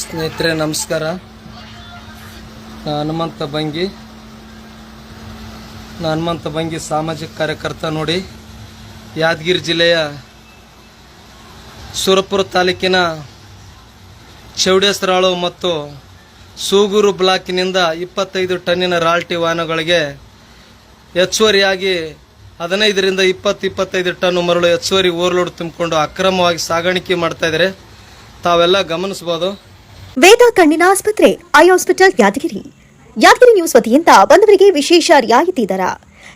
ಸ್ನೇಹಿತರೆ, ನಮಸ್ಕಾರ. ನಾನು ಹನುಮಂತ ಬಂಗಿ. ನಾನು ಹನುಮಂತ ಬಂಗಿ ಸಾಮಾಜಿಕ ಕಾರ್ಯಕರ್ತ ನೋಡಿ. ಯಾದಗಿರಿ ಜಿಲ್ಲೆಯ ಸುರಪುರ ತಾಲೂಕಿನ ಚೌಡೇಸರಾಳು ಮತ್ತು ಸೂಗೂರು ಬ್ಲಾಕಿನಿಂದ ಇಪ್ಪತ್ತೈದು ಟನ್ನಿನ ರಾಲ್ಟಿ ವಾಹನಗಳಿಗೆ ಹೆಚ್ಚುವರಿಯಾಗಿ ಹದಿನೈದರಿಂದ ಇಪ್ಪತ್ತು, ಇಪ್ಪತ್ತೈದು ಟನ್ ಮರಳು ಹೆಚ್ಚುವರಿ ಓವರ್ಲೋಡ್ ತುಂಬಿಕೊಂಡು ಅಕ್ರಮವಾಗಿ ಸಾಗಾಣಿಕೆ ಮಾಡ್ತಾಯಿದ್ದಾರೆ ತಾವೆಲ್ಲ ಗಮನಿಸ್ಬೋದು. ವೇದ ಕಣ್ಣಿನ ಆಸ್ಪತ್ರೆ eye hospital Yadgiri. Yadgiri news ವತಿಯಿಂದ ಬಂದವರಿಗೆ ವಿಶೇಷ ರಿಯಾಯಿತಿ ದರ.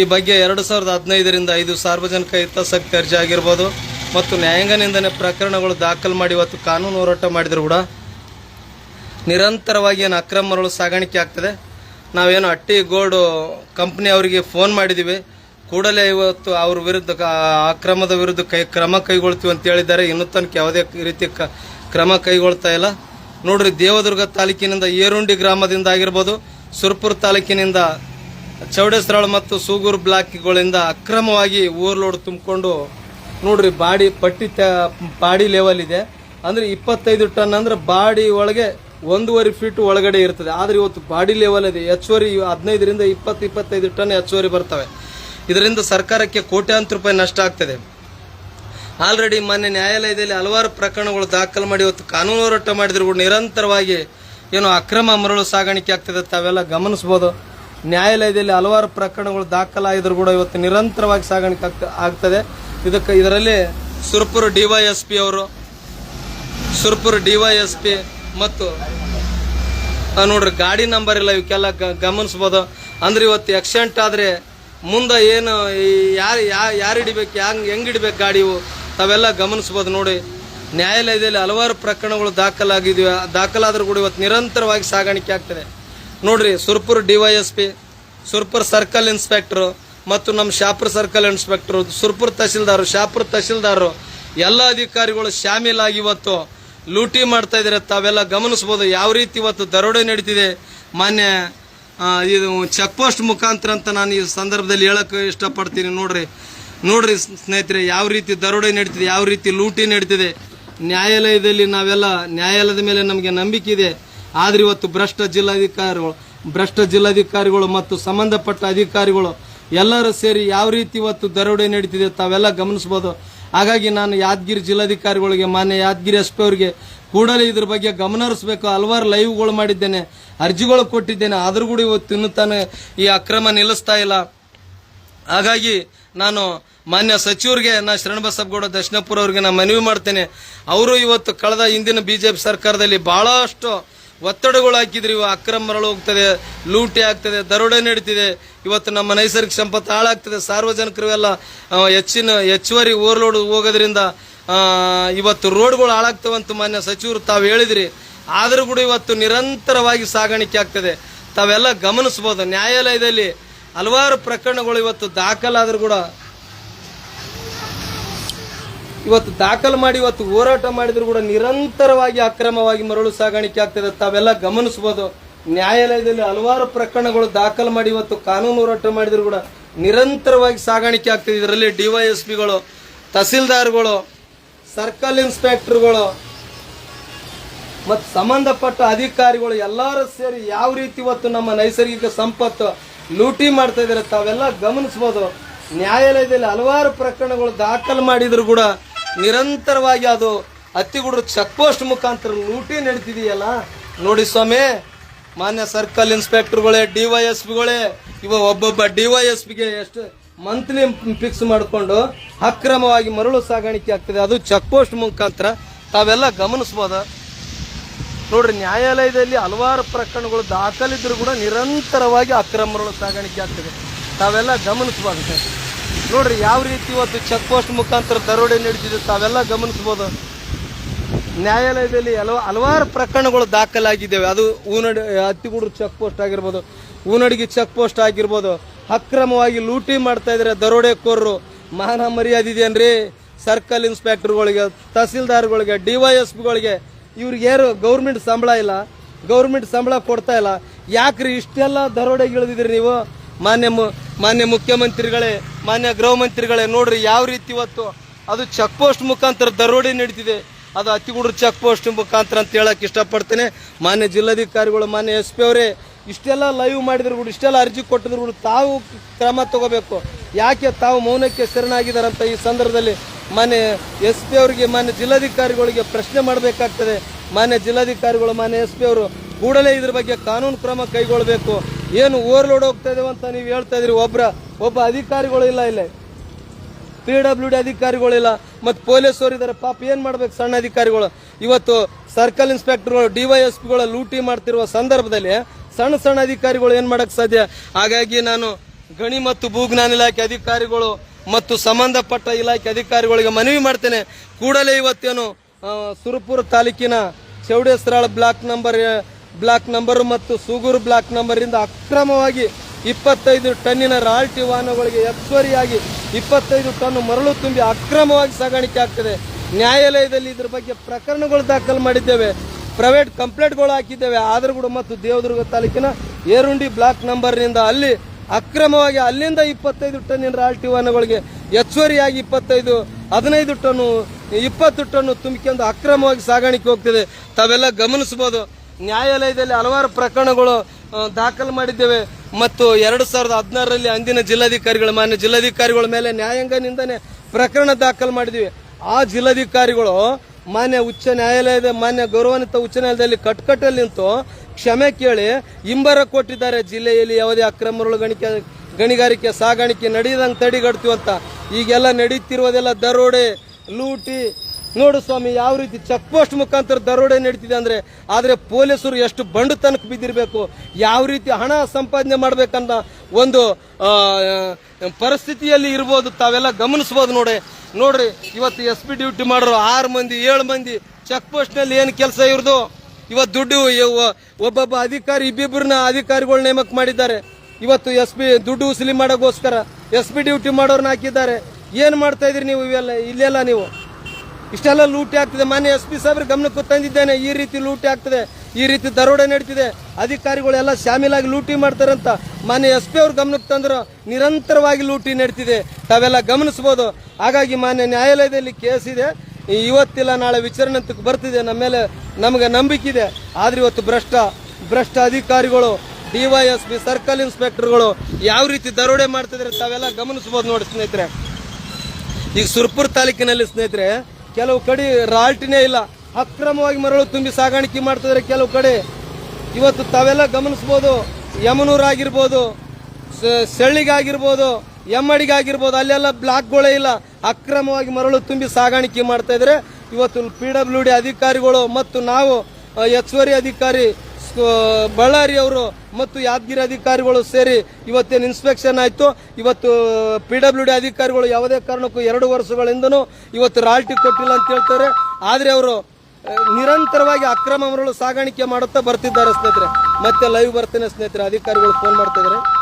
ಈ ಬಗ್ಗೆ ಎರಡು ಸಾವಿರದ ಹದಿನೈದರಿಂದ ಐದು ಸಾರ್ವಜನಿಕ ಹಿತಾಸಕ್ತಿ ಅರ್ಜಿ ಆಗಿರ್ಬೋದು ಮತ್ತು ನ್ಯಾಯಾಂಗ ನಿಂದನೆ ಪ್ರಕರಣಗಳು ದಾಖಲು ಮಾಡಿ ಇವತ್ತು ಕಾನೂನು ಹೋರಾಟ ಮಾಡಿದರೂ ಕೂಡ. ನಿರಂತರವಾಗಿ ಏನು ಅಕ್ರಮ ಮರಳು ಸಾಗಾಣಿಕೆ ಆಗ್ತದೆ. ನಾವೇನು ಅಟ್ಟಿ ಗೋಲ್ಡ್ ಕಂಪ್ನಿ ಅವರಿಗೆ ಫೋನ್ ಮಾಡಿದ್ದೀವಿ ಕೂಡಲೇ ಇವತ್ತು ಅವ್ರ ವಿರುದ್ಧ ಅಕ್ರಮದ ವಿರುದ್ಧ ಕೈ ಕ್ರಮ ಕೈಗೊಳ್ತೀವಿ ಅಂತ ಹೇಳಿದ್ದಾರೆ. ಇನ್ನೂ ತನಕ ಯಾವುದೇ ರೀತಿ ಕ್ರಮ ಕೈಗೊಳ್ತಾ ಇಲ್ಲ. ನೋಡ್ರಿ ದೇವದುರ್ಗ ತಾಲೂಕಿನಿಂದ ಏರುಂಡಿ ಗ್ರಾಮದಿಂದ ಆಗಿರ್ಬೋದು, ಸುರ್ಪುರ್ ತಾಲೂಕಿನಿಂದ ಚೌಡೇಶ್ವರ ಮತ್ತು ಸೂಗೂರು ಬ್ಲಾಕ್ಗಳಿಂದ ಅಕ್ರಮವಾಗಿ ಓವರ್ಲೋಡ್ ತುಂಬಿಕೊಂಡು ನೋಡ್ರಿ ಬಾಡಿ ಪಟ್ಟಿ ಬಾಡಿ ಲೆವೆಲ್ ಇದೆ. ಅಂದ್ರೆ ಇಪ್ಪತ್ತೈದು ಟನ್ ಅಂದ್ರೆ ಬಾಡಿ ಒಳಗೆ ಒಂದೂವರೆ ಫೀಟ್ ಒಳಗಡೆ ಇರ್ತದೆ. ಆದ್ರೆ ಇವತ್ತು ಬಾಡಿ ಲೆವೆಲ್ ಇದೆ. ಹೆಚ್ಚುವರಿ ಹದಿನೈದರಿಂದ ಇಪ್ಪತ್ತು, ಇಪ್ಪತ್ತೈದು ಟನ್ ಹೆಚ್ಚುವರಿ ಬರ್ತವೆ. ಇದರಿಂದ ಸರ್ಕಾರಕ್ಕೆ ಕೋಟ್ಯಾಂತರ ರೂಪಾಯಿ ನಷ್ಟ ಆಗ್ತದೆ. ಆಲ್ರೆಡಿ ಮೊನ್ನೆ ನ್ಯಾಯಾಲಯದಲ್ಲಿ ಹಲವಾರು ಪ್ರಕರಣಗಳು ದಾಖಲು ಮಾಡಿ ಇವತ್ತು ಕಾನೂನು ಹೋರಾಟ ಮಾಡಿದ್ರು ನಿರಂತರವಾಗಿ ಏನು ಅಕ್ರಮ ಮರಳು ಸಾಗಾಣಿಕೆ ಆಗ್ತದೆ ತಾವೆಲ್ಲ ಗಮನಿಸ್ಬೋದು. ನ್ಯಾಯಾಲಯದಲ್ಲಿ ಹಲವಾರು ಪ್ರಕರಣಗಳು ದಾಖಲಾಗಿದ್ರು ಕೂಡ ಇವತ್ತು ನಿರಂತರವಾಗಿ ಸಾಗಾಣಿಕೆ ಆಗ್ತ ಆಗ್ತದೆ. ಇದಕ್ಕೆ ಇದರಲ್ಲಿ ಸುರ್ಪುರ ಡಿವೈಎಸ್ಪಿ ಅವರು, ಸುರ್ಪುರ ಡಿವೈಎಸ್ಪಿ ಮತ್ತು ನೋಡ್ರಿ, ಗಾಡಿ ನಂಬರ್ ಇಲ್ಲ, ಇವಕ್ಕೆಲ್ಲ ಗಮನಿಸ್ಬೋದು. ಅಂದ್ರೆ ಇವತ್ತು ಆಕ್ಸಿಡೆಂಟ್ ಆದ್ರೆ ಮುಂದೆ ಏನು ಯಾರು ಯಾರು ಹಿಡಿಬೇಕು ಹೆಂಗ್ ಹೆಂಗ್ ಹಿಡಿಬೇಕು ಗಾಡಿ ಇವು? ತಾವೆಲ್ಲ ಗಮನಿಸ್ಬೋದು ನೋಡಿ. ನ್ಯಾಯಾಲಯದಲ್ಲಿ ಹಲವಾರು ಪ್ರಕರಣಗಳು ದಾಖಲಾಗಿದ್ವಿ ದಾಖಲಾದ್ರೂ ಕೂಡ ಇವತ್ತು ನಿರಂತರವಾಗಿ ಸಾಗಾಣಿಕೆ ಆಗ್ತದೆ. ನೋಡ್ರಿ Surpur DYSP Surpur circle inspector ಮತ್ತು ನಮ್ಮ ಶಾಪುರ್ ಸರ್ಕಲ್ ಇನ್ಸ್ಪೆಕ್ಟ್ರು, ಸುರ್ಪುರ್ ತಹಶೀಲ್ದಾರು, ಶಾಪುರ್ ತಹಶೀಲ್ದಾರು, ಎಲ್ಲ ಅಧಿಕಾರಿಗಳು ಶಾಮೀಲಾಗಿ ಇವತ್ತು ಲೂಟಿ ಮಾಡ್ತಾ ಇದ್ದಾರೆ. ತಾವೆಲ್ಲ ಗಮನಿಸ್ಬೋದು ಯಾವ ರೀತಿ ಇವತ್ತು ದರೋಡೆ ನಡೀತಿದೆ. ಮಾನ್ಯ ಇದು ಚೆಕ್ ಪೋಸ್ಟ್ ಮುಖಾಂತರ ಅಂತ ನಾನು ಈ ಸಂದರ್ಭದಲ್ಲಿ ಹೇಳಕ್ಕೆ ಇಷ್ಟಪಡ್ತೀನಿ. ನೋಡ್ರಿ ನೋಡ್ರಿ ಸ್ನೇಹಿತರೆ, ಯಾವ ರೀತಿ ದರೋಡೆ ನಡೀತಿದೆ, ಯಾವ ರೀತಿ ಲೂಟಿ ನಡೀತಿದೆ. ನ್ಯಾಯಾಲಯದಲ್ಲಿ ನಾವೆಲ್ಲ, ನ್ಯಾಯಾಲಯದ ಮೇಲೆ ನಮಗೆ ನಂಬಿಕೆ ಇದೆ. ಆದ್ರೆ ಇವತ್ತು ಭ್ರಷ್ಟ ಜಿಲ್ಲಾಧಿಕಾರಿಗಳು ಭ್ರಷ್ಟ ಜಿಲ್ಲಾಧಿಕಾರಿಗಳು ಮತ್ತು ಸಂಬಂಧಪಟ್ಟ ಅಧಿಕಾರಿಗಳು ಎಲ್ಲರೂ ಸೇರಿ ಯಾವ ರೀತಿ ಇವತ್ತು ದರೋಡೆ ನಡೀತಿದೆ ತಾವೆಲ್ಲ ಗಮನಿಸ್ಬೋದು ಹಾಗಾಗಿ ನಾನು ಯಾದಗಿರಿ ಜಿಲ್ಲಾಧಿಕಾರಿಗಳಿಗೆ, ಮಾನ್ಯ ಯಾದಗಿರಿ ಎಸ್ ಪಿ ಅವರಿಗೆ ಕೂಡಲೇ ಇದ್ರ ಬಗ್ಗೆ ಗಮನ ಹರಿಸ್ಬೇಕು ಹಲವಾರು ಲೈವ್ಗಳು ಮಾಡಿದ್ದೇನೆ, ಅರ್ಜಿಗಳು ಕೊಟ್ಟಿದ್ದೇನೆ. ಆದರೂ ಕೂಡ ಇವತ್ತು ಇನ್ನೂ ತಾನು ಈ ಅಕ್ರಮ ನಿಲ್ಲಿಸ್ತಾ ಇಲ್ಲ. ಹಾಗಾಗಿ ನಾನು ಮಾನ್ಯ ಸಚಿವರಿಗೆ, ನಾ ಶರಣಬಸಪ್ಪಗೌಡ ದಕ್ಷಿಣಪುರ ಅವ್ರಿಗೆ ನಾನು ಮನವಿ ಮಾಡ್ತೇನೆ. ಅವರು ಇವತ್ತು ಕಳೆದ ಹಿಂದಿನ ಬಿಜೆಪಿ ಸರ್ಕಾರದಲ್ಲಿ ಬಹಳಷ್ಟು ಒತ್ತಡಗಳು ಹಾಕಿದ್ರೆ, ಇವು ಅಕ್ರಮ ಮರಳು ಹೋಗ್ತದೆ, ಲೂಟಿ ಆಗ್ತದೆ, ದರೋಡೆ ನಡೀತಿದೆ. ಇವತ್ತು ನಮ್ಮ ನೈಸರ್ಗಿಕ ಸಂಪತ್ತು ಹಾಳಾಗ್ತದೆ. ಸಾರ್ವಜನಿಕರು ಎಲ್ಲ ಹೆಚ್ಚಿನ, ಹೆಚ್ಚುವರಿ ಓವರ್ಲೋಡ್ ಹೋಗೋದ್ರಿಂದ ಇವತ್ತು ರೋಡ್ಗಳು ಹಾಳಾಗ್ತವಂತ ಮಾನ್ಯ ಸಚಿವರು ತಾವು ಹೇಳಿದ್ರಿ. ಆದರೂ ಕೂಡ ಇವತ್ತು ನಿರಂತರವಾಗಿ ಸಾಗಾಣಿಕೆ ಆಗ್ತದೆ. ತಾವೆಲ್ಲ ಗಮನಿಸ್ಬೋದು ನ್ಯಾಯಾಲಯದಲ್ಲಿ ಹಲವಾರು ಪ್ರಕರಣಗಳು ಇವತ್ತು ದಾಖಲಾದರೂ ಕೂಡ ಇವತ್ತು ದಾಖಲು ಮಾಡಿ, ಇವತ್ತು ಹೋರಾಟ ಮಾಡಿದ್ರು ಕೂಡ ನಿರಂತರವಾಗಿ ಅಕ್ರಮವಾಗಿ ಮರಳು ಸಾಗಾಣಿಕೆ ಆಗ್ತಿದೆ. ತಾವೆಲ್ಲ ಗಮನಿಸಬಹುದು ನ್ಯಾಯಾಲಯದಲ್ಲಿ ಹಲವಾರು ಪ್ರಕರಣಗಳು ದಾಖಲು ಮಾಡಿ, ಇವತ್ತು ಕಾನೂನು ಹೋರಾಟ ಮಾಡಿದ್ರು ಕೂಡ ನಿರಂತರವಾಗಿ ಸಾಗಾಣಿಕೆ ಆಗ್ತಿದೆ. ಇದರಲ್ಲಿ ಡಿವೈಎಸ್ಪಿಗಳು, ತಹಸೀಲ್ದಾರ್ಗಳು, ಸರ್ಕಲ್ ಇನ್ಸ್ಪೆಕ್ಟರ್ಗಳು, ಮತ್ತು ಸಂಬಂಧಪಟ್ಟ ಅಧಿಕಾರಿಗಳು ಎಲ್ಲರೂ ಸೇರಿ ಯಾವ ರೀತಿ ಇವತ್ತು ನಮ್ಮ ನೈಸರ್ಗಿಕ ಸಂಪತ್ತು ಲೂಟಿ ಮಾಡ್ತಾ ಇದ್ದಾರೆ ತಾವೆಲ್ಲ ಗಮನಿಸ್ಬೋದು. ನ್ಯಾಯಾಲಯದಲ್ಲಿ ಹಲವಾರು ಪ್ರಕರಣಗಳು ದಾಖಲು ಮಾಡಿದ್ರು ಕೂಡ ನಿರಂತರವಾಗಿ ಅದು ಅತ್ತಿಗುಡ್ರು ಚೆಕ್ ಪೋಸ್ಟ್ ಮುಖಾಂತರ ಲೂಟಿ ನಡೀತಿದೆಯಲ್ಲ? ನೋಡಿ ಸ್ವಾಮಿ, ಮಾನ್ಯ ಸರ್ಕಲ್ ಇನ್ಸ್ಪೆಕ್ಟರ್ಗಳೇ, ಡಿ ವೈ ಎಸ್ ಪಿಗಳೇ ಇವ ಒಬ್ಬೊಬ್ಬ ಡಿ ವೈ ಎಸ್ ಪಿಗೆ ಎಷ್ಟು ಮಂತ್ಲಿ ಫಿಕ್ಸ್ ಮಾಡಿಕೊಂಡು ಅಕ್ರಮವಾಗಿ ಮರಳು ಸಾಗಾಣಿಕೆ ಆಗ್ತದೆ. ಅದು ಚೆಕ್ ಪೋಸ್ಟ್ ಮುಖಾಂತರ ತಾವೆಲ್ಲ ಗಮನಿಸ್ಬೋದು? ನೋಡ್ರಿ, ನ್ಯಾಯಾಲಯದಲ್ಲಿ ಹಲವಾರು ಪ್ರಕರಣಗಳು ದಾಖಲಿದ್ರು ಕೂಡ ನಿರಂತರವಾಗಿ ಅಕ್ರಮ ಮರಳು ಸಾಗಾಣಿಕೆ ಆಗ್ತದೆ. ತಾವೆಲ್ಲ ಗಮನಿಸ್ಬೋದು? ಸರ್ ನೋಡ್ರಿ, ಯಾವ ರೀತಿ ಇವತ್ತು ಚೆಕ್ ಪೋಸ್ಟ್ ಮುಖಾಂತರ ದರೋಡೆ ನಡೀತಿದೆ ತಾವೆಲ್ಲ ಗಮನಿಸ್ಬೋದು ನ್ಯಾಯಾಲಯದಲ್ಲಿ ಹಲವು, ಹಲವಾರು ಪ್ರಕರಣಗಳು ದಾಖಲಾಗಿದ್ದೇವೆ. ಅದು ಊನಡಿ ಹತ್ತಿಗೂಡು ಚೆಕ್ ಪೋಸ್ಟ್ ಆಗಿರ್ಬೋದು ಊನಡಿಗೆ ಚೆಕ್ ಪೋಸ್ಟ್ ಆಗಿರ್ಬೋದು. ಅಕ್ರಮವಾಗಿ ಲೂಟಿ ಮಾಡ್ತಾ ಇದ್ದಾರೆ ದರೋಡೆಕೋರರು. ಮಾನ ಮರ್ಯಾದೆ ಇದೆಯನ್ರಿ? ಸರ್ಕಲ್ ಇನ್ಸ್ಪೆಕ್ಟರ್ಗಳಿಗೆ, ತಹಸೀಲ್ದಾರ್ಗಳಿಗೆ, ಡಿ ವೈ ಎಸ್ ಪಿಗಳಿಗೆ ಇವ್ರಿಗೆ ಗೌರ್ಮೆಂಟ್ ಸಂಬಳ ಇಲ್ಲ? ಗೌರ್ಮೆಂಟ್ ಸಂಬಳ ಕೊಡ್ತಾ ಇಲ್ಲ. ಯಾಕ್ರಿ ಇಷ್ಟೆಲ್ಲ ದರೋಡೆಗೆ ಇಳಿದಿದ್ರಿ ನೀವು? ಮಾನ್ಯ ಮಾನ್ಯ ಮುಖ್ಯಮಂತ್ರಿಗಳೇ, ಮಾನ್ಯ ಗೃಹ ಮಂತ್ರಿಗಳೇ, ನೋಡ್ರಿ ಯಾವ ರೀತಿ ಇವತ್ತು ಅದು ಚೆಕ್ ಪೋಸ್ಟ್ ಮುಖಾಂತರ ದರೋಡೆ ನಡೀತಿದೆ. ಅದು ಅತ್ತಿಗೂಡ್ರು ಚೆಕ್ ಪೋಸ್ಟ್ ಮುಖಾಂತರ ಅಂತ ಹೇಳಕ್ಕೆ ಇಷ್ಟಪಡ್ತೇನೆ. ಮಾನ್ಯ ಜಿಲ್ಲಾಧಿಕಾರಿಗಳು, ಮಾನ್ಯ ಎಸ್ ಪಿ ಅವರೇ, ಇಷ್ಟೆಲ್ಲ ಲೈವ್ ಮಾಡಿದ್ರು ಕೂಡ, ಇಷ್ಟೆಲ್ಲ ಅರ್ಜಿ ಕೊಟ್ಟಿದ್ರು ಕೂಡ ತಾವು ಕ್ರಮ ತಗೋಬೇಕು. ಯಾಕೆ ತಾವು ಮೌನಕ್ಕೆ ಶರಣಾಗಿದ್ದಾರಂತ ಈ ಸಂದರ್ಭದಲ್ಲಿ ಮಾನ್ಯ ಎಸ್ ಪಿ ಅವರಿಗೆ, ಮಾನ್ಯ ಜಿಲ್ಲಾಧಿಕಾರಿಗಳಿಗೆ ಪ್ರಶ್ನೆ ಮಾಡಬೇಕಾಗ್ತದೆ. ಮಾನ್ಯ ಜಿಲ್ಲಾಧಿಕಾರಿಗಳು, ಮಾನ್ಯ ಎಸ್ ಪಿ ಅವರು ಕೂಡಲೇ ಇದ್ರ ಬಗ್ಗೆ ಕಾನೂನು ಕ್ರಮ ಕೈಗೊಳ್ಳಬೇಕು. ಏನು ಓವರ್ಲೋಡ್ ಹೋಗ್ತಾ ಇದೇವೆ ಅಂತ ನೀವು ಹೇಳ್ತಾ ಇದ್ರಿ ಒಬ್ಬರ ಒಬ್ಬ ಅಧಿಕಾರಿಗಳು ಇಲ್ಲ ಇಲ್ಲೇ. ಪಿ ಡಬ್ಲ್ಯೂ ಡಿ ಅಧಿಕಾರಿಗಳಿಲ್ಲ ಮತ್ತು ಪೊಲೀಸರು ಇದ್ದಾರೆ ಪಾಪ ಏನು ಮಾಡ್ಬೇಕು ಸಣ್ಣ ಅಧಿಕಾರಿಗಳು? ಇವತ್ತು ಸರ್ಕಲ್ ಇನ್ಸ್ಪೆಕ್ಟರ್ಗಳು, ಡಿ ವೈ ಎಸ್ ಪಿಗಳು ಲೂಟಿ ಮಾಡ್ತಿರುವ ಸಂದರ್ಭದಲ್ಲಿ ಸಣ್ಣ ಸಣ್ಣ ಅಧಿಕಾರಿಗಳು ಏನು ಮಾಡೋಕ್ಕೆ ಸಾಧ್ಯ? ಹಾಗಾಗಿ ನಾನು ಗಣಿ ಮತ್ತು ಭೂಜ್ಞಾನ ಇಲಾಖೆ ಅಧಿಕಾರಿಗಳು ಮತ್ತು ಸಂಬಂಧಪಟ್ಟ ಇಲಾಖೆ ಅಧಿಕಾರಿಗಳಿಗೆ ಮನವಿ ಮಾಡ್ತೇನೆ. ಕೂಡಲೇ ಇವತ್ತೇನು ಸುರಪುರ ತಾಲೂಕಿನ Chowdeshwaral block number block number ಮತ್ತು ಸೂಗೂರು ಬ್ಲಾಕ್ ನಂಬರಿಂದ ಅಕ್ರಮವಾಗಿ ಇಪ್ಪತ್ತೈದು ಟನ್ನಿನ ರಾಲ್ಟಿ ವಾಹನಗಳಿಗೆ ಹೆಚ್ಚುವರಿಯಾಗಿ ಇಪ್ಪತ್ತೈದು ಟನ್ ಮರಳು ತುಂಬಿ ಅಕ್ರಮವಾಗಿ ಸಾಗಾಣಿಕೆ ಆಗ್ತದೆ. ನ್ಯಾಯಾಲಯದಲ್ಲಿ ಇದ್ರ ಬಗ್ಗೆ ಪ್ರಕರಣಗಳು ದಾಖಲು ಮಾಡಿದ್ದೇವೆ. ಪ್ರೈವೇಟ್ ಕಂಪ್ಲೇಂಟ್ಗಳು ಹಾಕಿದ್ದೇವೆ. ಆದರಗೂಡು ಮತ್ತು ದೇವದುರ್ಗ ತಾಲೂಕಿನ ಏರುಂಡಿ ಬ್ಲಾಕ್ ನಂಬರ್ನಿಂದ ಅಲ್ಲಿ ಅಕ್ರಮವಾಗಿ ಅಲ್ಲಿಂದ ಇಪ್ಪತ್ತೈದು ಟನ್ನಿನ ರಾಲ್ಟಿ ವಾಹನಗಳಿಗೆ ಹೆಚ್ಚುವರಿಯಾಗಿ ಇಪ್ಪತ್ತೈದು, ಹದಿನೈದು ಟನ್ನು, ಇಪ್ಪತ್ತು ಟನ್ನು ತುಂಬಿಕೊಂಡು ಅಕ್ರಮವಾಗಿ ಸಾಗಾಣಿಕೆ ಹೋಗ್ತಿದೆ. ತಾವೆಲ್ಲ ಗಮನಿಸಬಹುದು. ನ್ಯಾಯಾಲಯದಲ್ಲಿ ಹಲವಾರು ಪ್ರಕರಣಗಳು ದಾಖಲು ಮಾಡಿದ್ದೇವೆ. ಮತ್ತು ಎರಡು ಸಾವಿರದ ಹದಿನಾರರಲ್ಲಿ ಅಂದಿನ ಜಿಲ್ಲಾಧಿಕಾರಿಗಳು, ಮಾನ್ಯ ಜಿಲ್ಲಾಧಿಕಾರಿಗಳ ಮೇಲೆ ನ್ಯಾಯಾಂಗ ನಿಂದನೆ ಪ್ರಕರಣ ದಾಖಲು ಮಾಡಿದ್ದೀವಿ. ಆ ಜಿಲ್ಲಾಧಿಕಾರಿಗಳು ಮಾನ್ಯ ಉಚ್ಚ ನ್ಯಾಯಾಲಯದ, ಮಾನ್ಯ ಗೌರವಾನ್ವಿತ ಉಚ್ಚ ನ್ಯಾಯಾಲಯದಲ್ಲಿ ಕಟ್ಕಟ್ಟಲ್ಲಿ ನಿಂತು ಕ್ಷಮೆ ಕೇಳಿ ಹಿಂಬರ ಕೊಟ್ಟಿದ್ದಾರೆ. ಜಿಲ್ಲೆಯಲ್ಲಿ ಯಾವುದೇ ಅಕ್ರಮಗಳು ಗಣಿಕೆ, ಗಣಿಗಾರಿಕೆ ಸಾಗಾಣಿಕೆ ನಡೆಯದಂಗೆ ತಡೆಗಟ್ತೀವಿ ಅಂತ. ಈಗೆಲ್ಲ ನಡೀತಿರುವುದೆಲ್ಲ ದರೋಡೆ, ಲೂಟಿ ನೋಡು ಸ್ವಾಮಿ, ಯಾವ ರೀತಿ ಚೆಕ್ ಪೋಸ್ಟ್ ಮುಖಾಂತರ ದರೋಡೆ ನಡೀತಿದೆ ಅಂದ್ರೆ ಆದ್ರೆ ಪೊಲೀಸರು ಎಷ್ಟು ಬಂಡು ತನಕ ಬಿದ್ದಿರಬೇಕು, ಯಾವ ರೀತಿ ಹಣ ಸಂಪಾದನೆ ಮಾಡ್ಬೇಕನ್ನ ಒಂದು ಪರಿಸ್ಥಿತಿಯಲ್ಲಿ ಇರ್ಬೋದು, ತಾವೆಲ್ಲ ಗಮನಿಸ್ಬೋದು ನೋಡಿ. ನೋಡ್ರಿ, ಇವತ್ತು ಎಸ್ ಪಿ ಡ್ಯೂಟಿ ಮಾಡೋರು ಆರು ಮಂದಿ, ಏಳು ಮಂದಿ ಚೆಕ್ ಪೋಸ್ಟ್ನಲ್ಲಿ ಏನು ಕೆಲಸ ಇವ್ರದು ಇವತ್ತು ದುಡ್ಡು ಒಬ್ಬೊಬ್ಬ ಅಧಿಕಾರಿ, ಇಬ್ಬಿಬ್ಬರನ್ನ ಅಧಿಕಾರಿಗಳು ನೇಮಕ ಮಾಡಿದ್ದಾರೆ. ಇವತ್ತು ಎಸ್ ಪಿ ದುಡ್ಡು ವಸೂಲಿ ಮಾಡೋಕ್ಕೋಸ್ಕರ ಎಸ್ ಪಿ ಡ್ಯೂಟಿ ಮಾಡೋರ್ನ ಹಾಕಿದ್ದಾರೆ. ಏನು ಮಾಡ್ತಾ ಇದ್ರಿ ನೀವು ಇವೆಲ್ಲ, ಇಲ್ಲೆಲ್ಲ ನೀವು? ಇಷ್ಟೆಲ್ಲ ಲೂಟಿ ಆಗ್ತದೆ. ಮಾನ್ಯ ಎಸ್ ಪಿ ಸಾಹೇಬ್ರ ಗಮನಕ್ಕೆ ತಂದಿದ್ದೇನೆ. ಈ ರೀತಿ ಲೂಟಿ ಆಗ್ತದೆ. ಈ ರೀತಿ ದರೋಡೆ ನಡೀತಿದೆ. ಅಧಿಕಾರಿಗಳೆಲ್ಲ ಶಾಮೀಲಾಗಿ ಲೂಟಿ ಮಾಡ್ತಾರಂತ ಮಾನ್ಯ ಎಸ್ ಪಿ ಅವ್ರ ಗಮನಕ್ಕೆ ತಂದ್ರೆ. ನಿರಂತರವಾಗಿ ಲೂಟಿ ನಡೀತಿದೆ. ತಾವೆಲ್ಲ ಗಮನಿಸ್ಬೋದು ಹಾಗಾಗಿ ಮಾನ್ಯ ನ್ಯಾಯಾಲಯದಲ್ಲಿ ಕೇಸ್ ಇದೆ. ಇವತ್ತಿಲ್ಲ, ನಾಳೆ ವಿಚಾರಣೆ ಅಂತ ಬರ್ತಿದೆ. ನಮ್ಮ ಮೇಲೆ ನಮಗೆ ನಂಬಿಕೆ ಇದೆ. ಆದ್ರೆ ಇವತ್ತು ಭ್ರಷ್ಟ ಭ್ರಷ್ಟ ಅಧಿಕಾರಿಗಳು, D Y S P, circle ಇನ್ಸ್ಪೆಕ್ಟರ್ಗಳು ಯಾವ ರೀತಿ ದರೋಡೆ ಮಾಡ್ತಿದ್ರೆ ತಾವೆಲ್ಲ ಗಮನಿಸ್ಬೋದು ನೋಡಿ ಸ್ನೇಹಿತರೆ. ಈಗ ಸುರ್ಪುರ್ ತಾಲೂಕಿನಲ್ಲಿ ಸ್ನೇಹಿತರೆ ಕೆಲವು ಕಡೆ ರಾಲ್ಟಿನೇ ಇಲ್ಲ. ಅಕ್ರಮವಾಗಿ ಮರಳು ತುಂಬಿ ಸಾಗಾಣಿಕೆ ಮಾಡ್ತಿದ್ದಾರೆ ಕೆಲವು ಕಡೆ. ಇವತ್ತು ತಾವೆಲ್ಲ ಗಮನಿಸ್ಬೋದು ಯಮನೂರ್ ಆಗಿರ್ಬೋದು ಸ- ಸೆಳ್ಳಿಗಾಗಿರ್ಬೋದು ಎಮ್ಮಡಿಗಾಗಿರ್ಬೋದು ಅಲ್ಲೆಲ್ಲ ಬ್ಲಾಕ್ಗಳೇ ಇಲ್ಲ. ಅಕ್ರಮವಾಗಿ ಮರಳು ತುಂಬಿ ಸಾಗಾಣಿಕೆ ಮಾಡ್ತಾ ಇದ್ರೆ. ಇವತ್ತು ಪಿ ಡಬ್ಲ್ಯೂ ಅಧಿಕಾರಿಗಳು ಮತ್ತು ನಾವು ಹೆಚ್ಚುವರಿ ಅಧಿಕಾರಿ ಸ್- ಬಳ್ಳಾರಿ ಅವರು ಮತ್ತು ಯಾದಗಿರಿ ಅಧಿಕಾರಿಗಳು ಸೇರಿ ಇವತ್ತೇನು ಇನ್ಸ್ಪೆಕ್ಷನ್ ಆಯಿತು. ಇವತ್ತು ಪಿ ಡಬ್ಲ್ಯೂ ಅಧಿಕಾರಿಗಳು ಯಾವುದೇ ಕಾರಣಕ್ಕೂ ಎರಡು ವರ್ಷಗಳಿಂದನೂ ಇವತ್ತು ರಾಲ್ಟಿ ಕೊಟ್ಟಿಲ್ಲ ಅಂತ ಹೇಳ್ತಾರೆ. ಆದರೆ ಅವರು ನಿರಂತರವಾಗಿ ಅಕ್ರಮ ಸಾಗಾಣಿಕೆ ಮಾಡುತ್ತಾ ಬರ್ತಿದ್ದಾರೆ ಸ್ನೇಹಿತರೆ. ಮತ್ತೆ ಲೈವ್ ಬರ್ತೇನೆ ಸ್ನೇಹಿತರೆ. ಅಧಿಕಾರಿಗಳು ಫೋನ್ ಮಾಡ್ತಿದ್ದಾರೆ